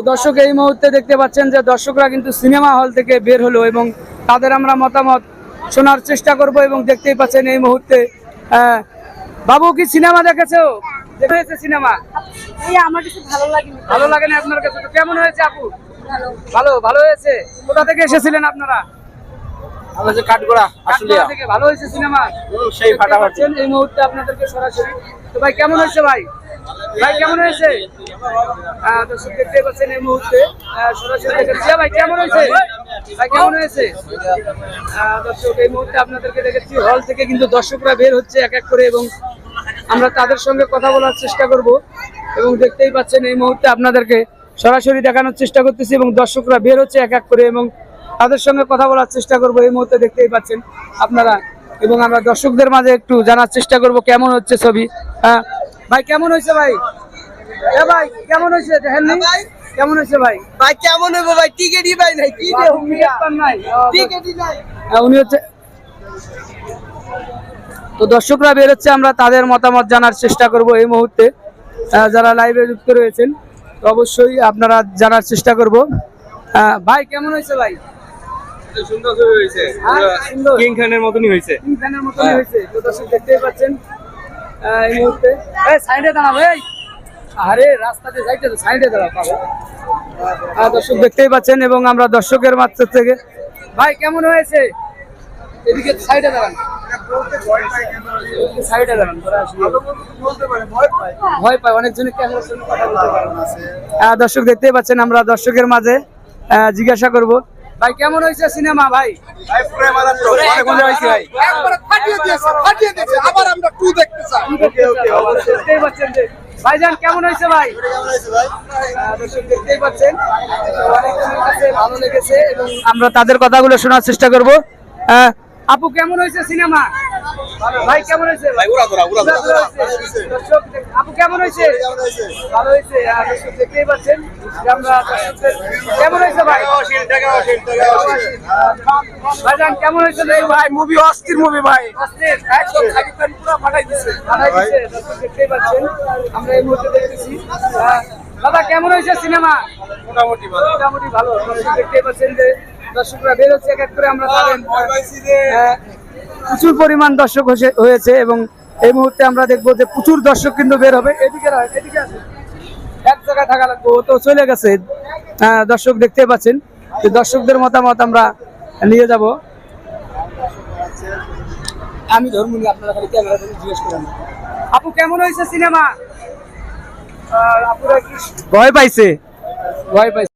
তো দর্শক এই মুহূর্তে দেখতে পাচ্ছেন যে দর্শকরা কিন্তু সিনেমা হল থেকে বের হলো এবং তাদের আমরা মতামত শোনার চেষ্টা করব এবং দেখতেই পাচ্ছেন এই মুহূর্তে বাবু কি সিনেমা দেখেছ? দেখেছে সিনেমা? এই আমার কিছু ভালো লাগেনি। ভালো লাগে না আপনার কাছে? তো কেমন হয়েছে আপু? ভালো। ভালো হয়েছে? কোথা থেকে এসেছিলেন আপনারা? ভালো হয়েছে সিনেমা? সেই ফাটাফাটি। এই মুহূর্তে আপনাদেরকে সরাসরি। তো ভাই কেমন হয়েছে ভাই? ভাই কেমন হয়েছে? দর্শক দেখতে পাচ্ছেন এই মুহূর্তে সরাসরি ভাই কেমন হয়েছে? ভাই কেমন হয়েছে? দর্শক এই মুহূর্তে আপনাদেরকে দেখেছি হল থেকে কিন্তু দর্শকরা বের হচ্ছে এক এক করে এবং আমরা তাদের সঙ্গে কথা বলার চেষ্টা করব। এবং দেখতেই পাচ্ছেন এই মুহূর্তে আপনাদেরকে সরাসরি দেখানোর চেষ্টা করতেছি এবং দর্শকরা বের হচ্ছে এক এক করে এবং তাদের সঙ্গে কথা বলার চেষ্টা করব। এই মুহূর্তে দেখতেই পাচ্ছেন আপনারা এবং আমরা দর্শকদের মাঝে একটু জানার চেষ্টা করব কেমন হচ্ছে ছবি? হ্যাঁ ভাই কেমন হয়েছে ভাই? এ ভাই কেমন হয়েছে? দেখেননি কেমন হয়েছে ভাই? ভাই কেমন হইব ভাই? টিকেটই পাই নাই কি টিকিট পান নাই। টিকেটই নাই। হ্যাঁ, উনি হচ্ছে তো দর্শকরা বেরোচ্ছে আমরা তাদের মতামত জানার চেষ্টা করব এই মুহূর্তে। যারা লাইভে যুক্ত রয়েছেন তো অবশ্যই আপনারা জানার চেষ্টা করব। ভাই কেমন হয়েছে ভাই? সুন্দর হয়েছে। হ্যাঁ, কিং খানের মতনই হয়েছে। তিন ফ্যানের মতনই হয়েছে। তো দর্শক দেখতেই পাচ্ছেন। এই মুহূর্তে। এই সাইডে দাঁড়াও এই। আরে রাস্তাতে সাইডে সাইডে দাঁড়াও পাবো দর্শক দেখতেই পাচ্ছেন এবং আমরা দর্শকের মাত্রা থেকে ভাই কেমন হয়েছে? এদিকে সাইডে দাঁড়ান। সাইডে দাঁড়ান ভয় পায় অনেকজনের ক্যামেরার সঙ্গে কথা বলতে পারে না। দর্শক দেখতেই পাচ্ছেন আমরা দর্শকের মাঝে জিজ্ঞাসা করব। ভাই কেমন হয়েছে সিনেমা ভাই? অনেক মজা হয়েছে ভাই একবারে ফাটিয়ে দিয়েছে ফাটিয়ে দিয়েছে। আবার আমরা টু দেখতেই পাচ্ছেন যে ভাইজান কেমন হয়েছে ভাই? দেখতেই পাচ্ছেন। ভালো লেগেছে এবং আমরা তাদের কথাগুলো শোনার চেষ্টা করব। আহ, আপু কেমন হয়েছে সিনেমা? ভাই কেমন হয়েছে? ভাই উড়া ধরা উড়া ধরা ভালো হয়েছে। দর্শক আপু কেমন হয়েছে? ভালো হয়েছে। দর্শক দেখতেই পাচ্ছেন আমরা দর্শকদের- কেমন হয়েছে ভাই? ভাইজান কেমন হয়েছে? ভাই মুভি অস্থির মুভি ভাই। অস্থির একদম পুরো ফাটাই দিছে। দিচ্ছে, দর্শক দেখতেই পাচ্ছেন। আমরা এই মুহূর্তে দেখতেছি। দাদা কেমন হয়েছে সিনেমা? মোটামুটি ভালো। মোটামুটি ভালো। দর্শক দেখতেই পাচ্ছেন যে দর্শকরা বেরোচ্ছে এক এক করে আমরা তাদের আহ, প্রচুর পরিমাণ দর্শক হয়েছে- এবং এই মুহূর্তে আমরা দেখব যে প্রচুর দর্শক কিন্তু বের হবে। এদিকে। এক জায়গায় থাকা লাগবে ও তো চলে গেছে। দর্শক দেখতে পাচ্ছেন যে দর্শকদের মতামত আমরা নিয়ে যাব। আমি ধর্মনি আপনারা খালি ক্যামেরা জিজ্ঞেস করেন। আপু কেমন হয়েছে সিনেমা? আপুরা ভয় পাইছে। ভয় পাইছে।